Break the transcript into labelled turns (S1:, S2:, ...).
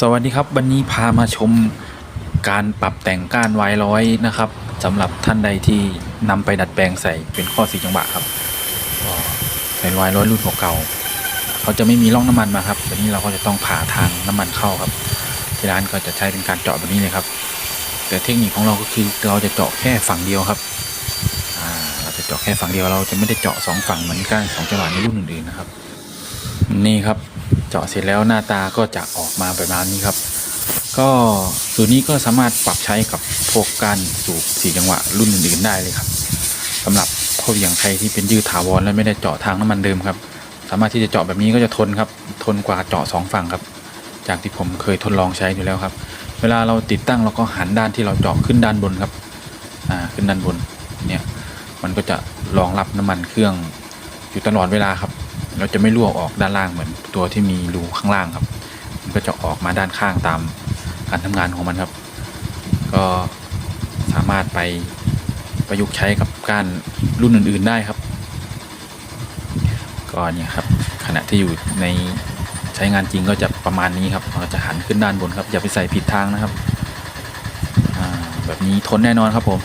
S1: สวัสดีครับ วันนี้พามาชมการปรับแต่งก้านไวร้อยนะครับสำหรับท่านใดที่นำไปดัดแปลงใส่เป็นข้อสีจังหวะครับก็เป็นไวร้อยรุ่นเก่าเขาจะไม่มีร่องน้ำมันมาครับวันนี้เราก็จะต้องผ่าทางน้ำมันเข้าครับ ที่ร้านก็จะใช้เป็นการเจาะแบบนี้เลยครับ แต่เทคนิคของเราก็คือเราจะเจาะแค่ฝั่งเดียวครับเราจะเจาะแค่ฝั่งเดียวเราจะไม่ได้เจาะสองฝั่งเหมือนก้านสองจังหวะในรุ่นอื่นๆนะครับ นี่ครับ จาะเสร็จแล้วหน้าตาก็จะออกมาประมาณนี้ครับ ก็สูตรนี้ก็สามารถปรับใช้กับพวกการสูบสี่จังหวะรุ่นอื่นๆได้เลยครับสำหรับพวกอย่างใครที่เป็นยืดถาวรและไม่ได้เจาะทางน้ำมันเดิมครับ สามารถที่จะเจาะแบบนี้ก็จะทนครับ ทนกว่าเจาะสองฝั่งครับ จากที่ผมเคยทดลองใช้อยู่แล้วครับ เวลาเราติดตั้งเราก็หันด้านที่เราเจาะขึ้นด้านบนครับอ่าขึ้นด้านบนเนี่ยมันก็จะรองรับน้ำมันเครื่องอยู่ตลอดเวลาครับ เราจะไม่รั่วออกด้านล่างเหมือนตัวที่มีรูข้างล่างครับ มันก็จะออกมาด้านข้างตามการทำงานของมันครับ ก็สามารถไปประยุกต์ใช้กับการรุ่นอื่น ๆได้ครับ ก็เนี่ยครับขณะที่อยู่ในใช้งานจริงก็จะประมาณนี้ครับเราจะหันขึ้นด้านบนครับอย่าไปใส่ผิดทางนะครับแบบนี้ทนแน่นอนครับผม